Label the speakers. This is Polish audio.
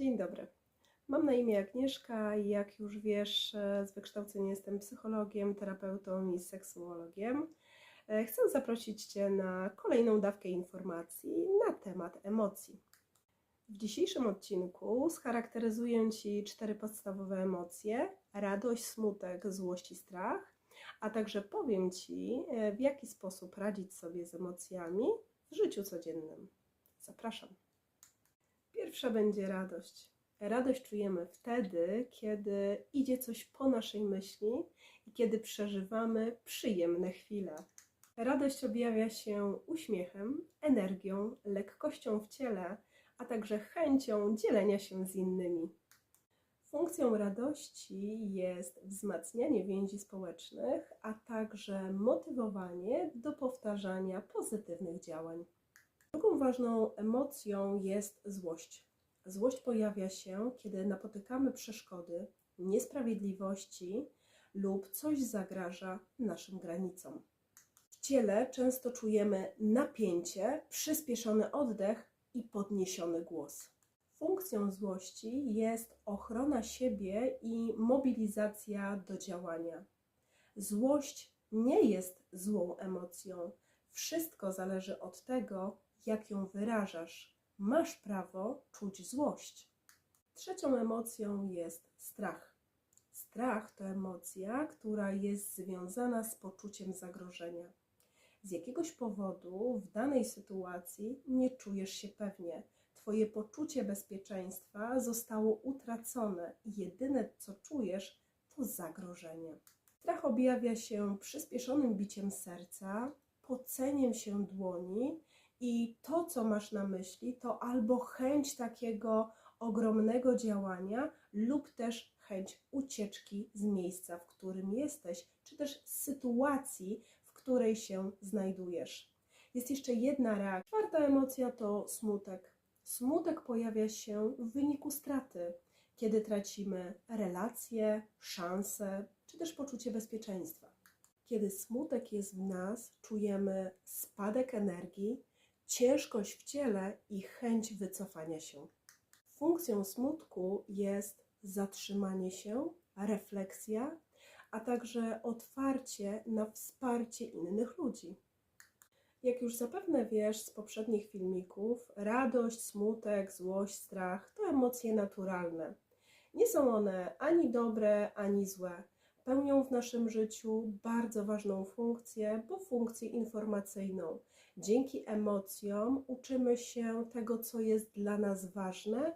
Speaker 1: Dzień dobry. Mam na imię Agnieszka i jak już wiesz, e, z wykształcenia jestem psychologiem, terapeutą i seksuologiem. E, Chcę zaprosić Cię na kolejną dawkę informacji na temat emocji. W dzisiejszym odcinku scharakteryzuję Ci cztery podstawowe emocje: radość, smutek, złość i strach, a także powiem Ci, e, w jaki sposób radzić sobie z emocjami w życiu codziennym. Zapraszam. Pierwsza będzie radość. Radość czujemy wtedy, kiedy idzie coś po naszej myśli i kiedy przeżywamy przyjemne chwile. Radość objawia się uśmiechem, energią, lekkością w ciele, a także chęcią dzielenia się z innymi. Funkcją radości jest wzmacnianie więzi społecznych, a także motywowanie do powtarzania pozytywnych działań. Ważną emocją jest złość. Złość pojawia się, kiedy napotykamy przeszkody, niesprawiedliwości lub coś zagraża naszym granicom. W ciele często czujemy napięcie, przyspieszony oddech i podniesiony głos. Funkcją złości jest ochrona siebie i mobilizacja do działania. Złość nie jest złą emocją. Wszystko zależy od tego, jak ją wyrażasz. Masz prawo czuć złość. Trzecią emocją jest strach. Strach to emocja, która jest związana z poczuciem zagrożenia. Z jakiegoś powodu w danej sytuacji nie czujesz się pewnie. Twoje poczucie bezpieczeństwa zostało utracone i jedyne co czujesz to zagrożenie. Strach objawia się przyspieszonym biciem serca, poceniem się dłoni i to, co masz na myśli, to albo chęć takiego ogromnego działania, lub też chęć ucieczki z miejsca, w którym jesteś, czy też z sytuacji, w której się znajdujesz. Jest jeszcze jedna reakcja. Czwarta emocja to smutek. Smutek pojawia się w wyniku straty, kiedy tracimy relacje, szanse, czy też poczucie bezpieczeństwa. Kiedy smutek jest w nas, czujemy spadek energii, ciężkość w ciele i chęć wycofania się. Funkcją smutku jest zatrzymanie się, refleksja, a także otwarcie na wsparcie innych ludzi. Jak już zapewne wiesz z poprzednich filmików, radość, smutek, złość, strach to emocje naturalne. Nie są one ani dobre, ani złe. Pełnią w naszym życiu bardzo ważną funkcję, bo funkcję informacyjną. Dzięki emocjom uczymy się tego, co jest dla nas ważne,